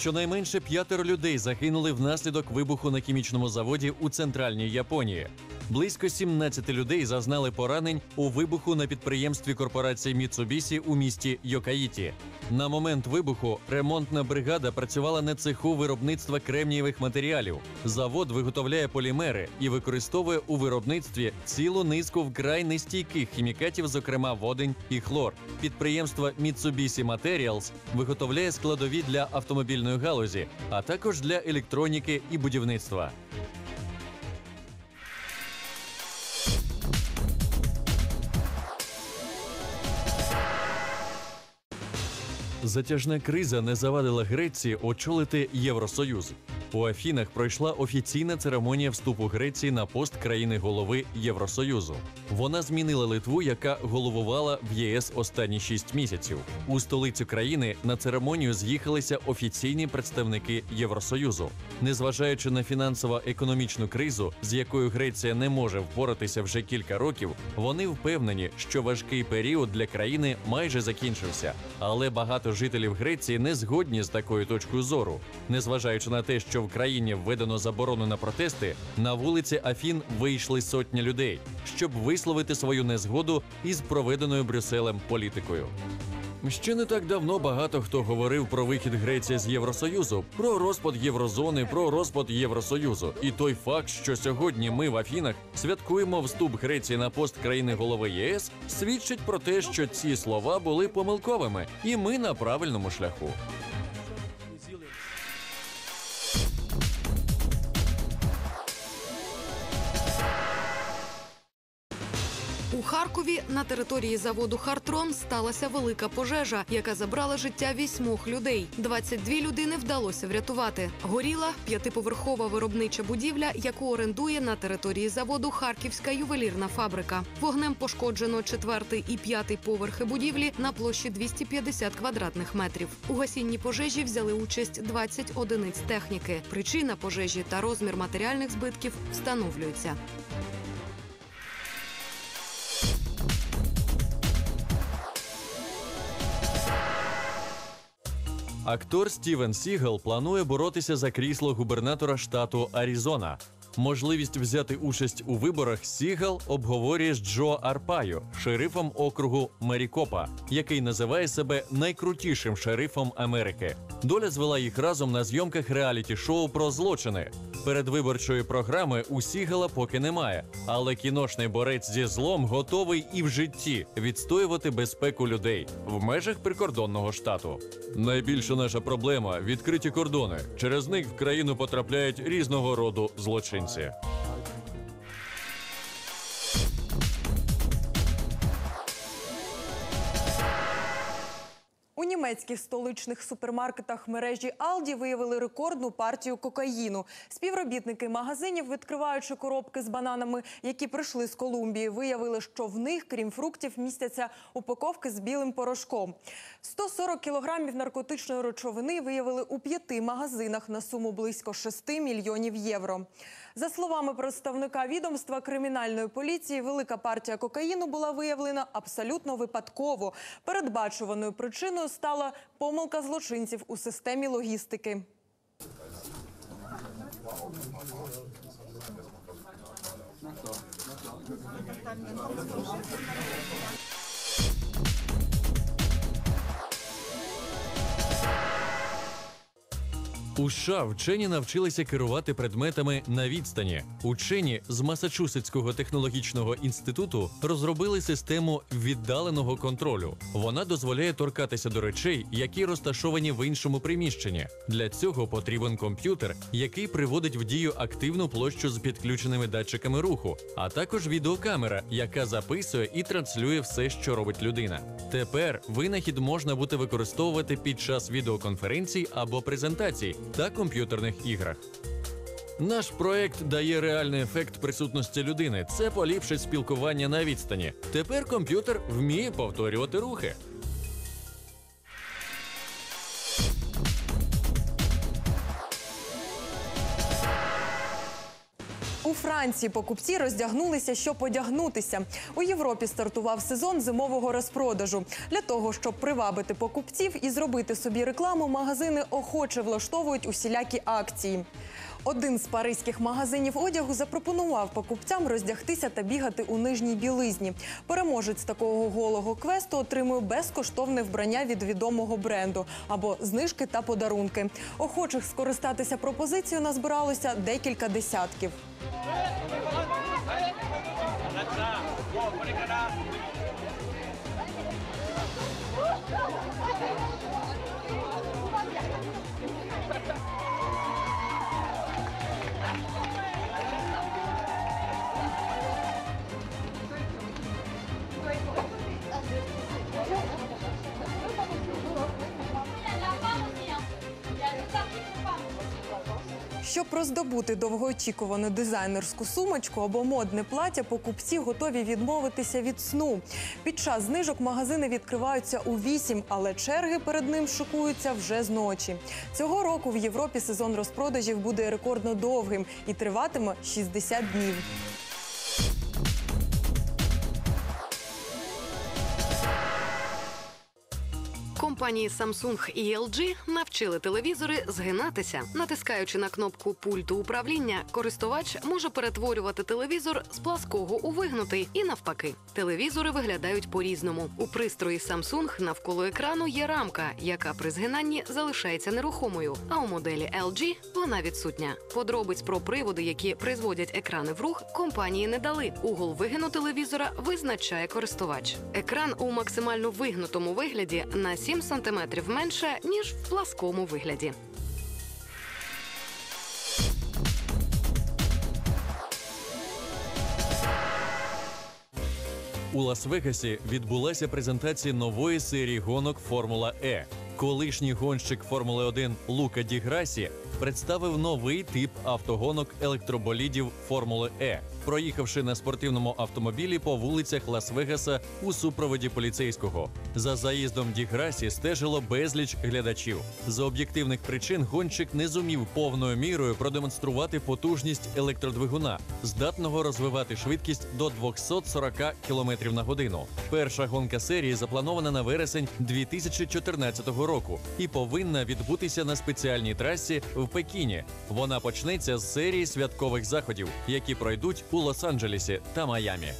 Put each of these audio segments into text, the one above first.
Щонайменше п'ятеро людей загинули внаслідок вибуху на хімічному заводі у центральній Японії. Близько 17 людей зазнали поранень у вибуху на підприємстві корпорації Міцубісі у місті Йокаїті. На момент вибуху ремонтна бригада працювала на цеху виробництва кремнієвих матеріалів. Завод виготовляє полімери і використовує у виробництві цілу низку вкрай нестійких хімікатів, зокрема водень і хлор. Підприємство Mitsubishi Materials виготовляє складові для автомобільної галузі, а також для електроніки і будівництва. Затяжна криза не завадила Греції очолити Євросоюз. У Афінах пройшла офіційна церемонія вступу Греції на пост країни голови Євросоюзу. Вона змінила Литву, яка головувала в ЄС останні шість місяців. У столицю країни на церемонію з'їхалися офіційні представники Євросоюзу. Незважаючи на фінансово-економічну кризу, з якою Греція не може впоратися вже кілька років, вони впевнені, що важкий період для країни майже закінчився. Але багато жителів Греції не згодні з такою точкою зору. Незважаючи на те, що в країні введено заборону на протести, на вулиці Афін вийшли сотні людей, щоб висловити свою незгоду із проведеною Брюсселем політикою. Ще не так давно багато хто говорив про вихід Греції з Євросоюзу, про розпад Єврозони, про розпад Євросоюзу. І той факт, що сьогодні ми в Афінах святкуємо вступ Греції на пост країни голови ЄС, свідчить про те, що ці слова були помилковими, і ми на правильному шляху. У Харкові на території заводу Хартрон сталася велика пожежа, яка забрала життя вісьмох людей. 22 людини вдалося врятувати. Горіла п'ятиповерхова виробнича будівля, яку орендує на території заводу Харківська ювелірна фабрика. Вогнем пошкоджено четвертий і п'ятий поверхи будівлі на площі 250 квадратних метрів. У гасінні пожежі взяли участь 20 одиниць техніки. Причина пожежі та розмір матеріальних збитків встановлюються. Актор Стівен Сігел планує боротися за крісло губернатора штату Аризона. Можливість взяти участь у виборах Сігал обговорює з Джо Арпаю, шерифом округу Мерікопа, який називає себе найкрутішим шерифом Америки. Доля звела їх разом на зйомках реаліті-шоу про злочини. Передвиборчої програми у Сігала поки немає, але кіношний борець зі злом готовий і в житті відстоювати безпеку людей в межах прикордонного штату. Найбільша наша проблема відкриті кордони. Через них в країну потрапляють різного роду злочинці. Німецьких столичних супермаркетах мережі Алді виявили рекордну партію кокаїну. Співробітники магазинів, відкриваючи коробки з бананами, які прийшли з Колумбії, виявили, що в них, крім фруктів, містяться упаковки з білим порошком. 140 кілограмів наркотичної речовини виявили у п'яти магазинах на суму близько 6 мільйонів євро. За словами представника відомства кримінальної поліції, велика партія кокаїну була виявлена абсолютно випадково. Передбачуваною причиною стала помилка злочинців у системі логістики. У США вчені навчилися керувати предметами на відстані. Учені з Масачусетського технологічного інституту розробили систему віддаленого контролю. Вона дозволяє торкатися до речей, які розташовані в іншому приміщенні. Для цього потрібен комп'ютер, який приводить в дію активну площу з підключеними датчиками руху, а також відеокамера, яка записує і транслює все, що робить людина. Тепер винахід можна буде використовувати під час відеоконференцій або презентацій та комп'ютерних іграх. Наш проект дає реальний ефект присутності людини. Це поліпшить спілкування на відстані. Тепер комп'ютер вміє повторювати рухи. У Франції покупці роздягнулися, щоб одягнутися. У Європі стартував сезон зимового розпродажу. Для того, щоб привабити покупців і зробити собі рекламу, магазини охоче влаштовують усілякі акції. Один з паризьких магазинів одягу запропонував покупцям роздягтися та бігати у нижній білизні. Переможець такого голого квесту отримує безкоштовне вбрання від відомого бренду або знижки та подарунки. Охочих скористатися пропозицією назбиралося декілька десятків. Щоб роздобути довгоочікувану дизайнерську сумочку або модне плаття, покупці готові відмовитися від сну. Під час знижок магазини відкриваються у вісім, але черги перед ним шикуються вже зночі. Цього року в Європі сезон розпродажів буде рекордно довгим і триватиме 60 днів. Компанії Samsung і LG навчили телевізори згинатися. Натискаючи на кнопку пульту управління, користувач може перетворювати телевізор з плаского у вигнутий і навпаки. Телевізори виглядають по-різному. У пристрої Samsung навколо екрану є рамка, яка при згинанні залишається нерухомою. А у моделі LG вона відсутня. Подробиць про приводи, які призводять екрани в рух, компанії не дали. Угол вигину телевізора визначає користувач. Екран у максимально вигнутому вигляді на 7 см менше ніж в пласкому вигляді. У Лас-Вегасі відбулася презентація нової серії гонок Формула Е. Колишній гонщик Формули 1 Лука Ді Грасі представив новий тип автогонок електроболідів Формули Е, проїхавши на спортивному автомобілі по вулицях Лас-Вегаса у супроводі поліцейського. За заїздом Ді Грасі стежило безліч глядачів. За об'єктивних причин гонщик не зумів повною мірою продемонструвати потужність електродвигуна, здатного розвивати швидкість до 240 км на годину. Перша гонка серії запланована на вересень 2014 року і повинна відбутися на спеціальній трасі в Пекіні. Вона почнеться з серії святкових заходів, які пройдуть у Лос-Анджелесі та Майамі.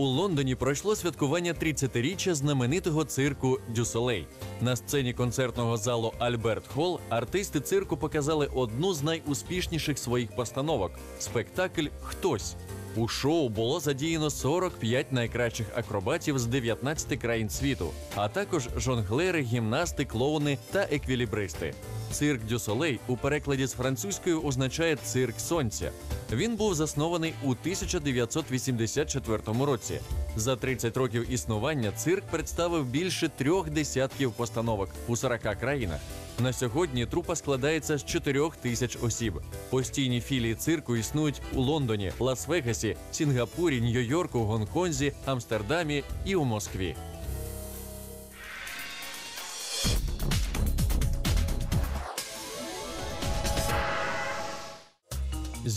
У Лондоні пройшло святкування 30-річчя знаменитого цирку Дюсолей. На сцені концертного залу Альберт Холл артисти цирку показали одну з найуспішніших своїх постановок спектакль Хтось. У шоу було задіяно 45 найкращих акробатів з 19 країн світу, а також жонглери, гімнасти, клоуни та еквілібристи. Цирк Дю Солей у перекладі з французької означає цирк сонця. Він був заснований у 1984 році. За 30 років існування цирк представив більше трьох десятків постановок у 40 країнах. На сьогодні трупа складається з 4 тисяч осіб. Постійні філії цирку існують у Лондоні, Лас-Вегасі, Сінгапурі, Нью-Йорку, Гонконзі, Амстердамі і у Москві.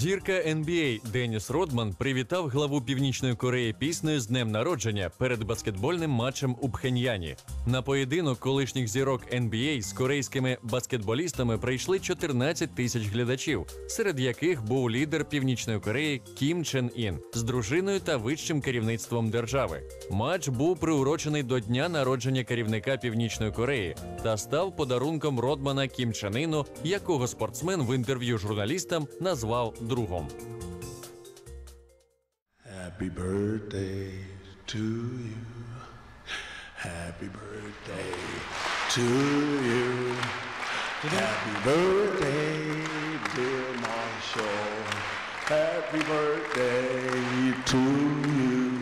Зірка NBA Деніс Родман привітав главу Північної Кореї піснею з днем народження перед баскетбольним матчем у Пхеньяні. На поєдинок колишніх зірок NBA з корейськими баскетболістами прийшли 14 тисяч глядачів, серед яких був лідер Північної Кореї Кім Чен Ін з дружиною та вищим керівництвом держави. Матч був приурочений до дня народження керівника Північної Кореї та став подарунком Родмана Кім Чен Іну, якого спортсмен в інтерв'ю журналістам назвав Happy birthday to you. Happy birthday to you. Happy birthday, dear Marshall. Happy birthday to you.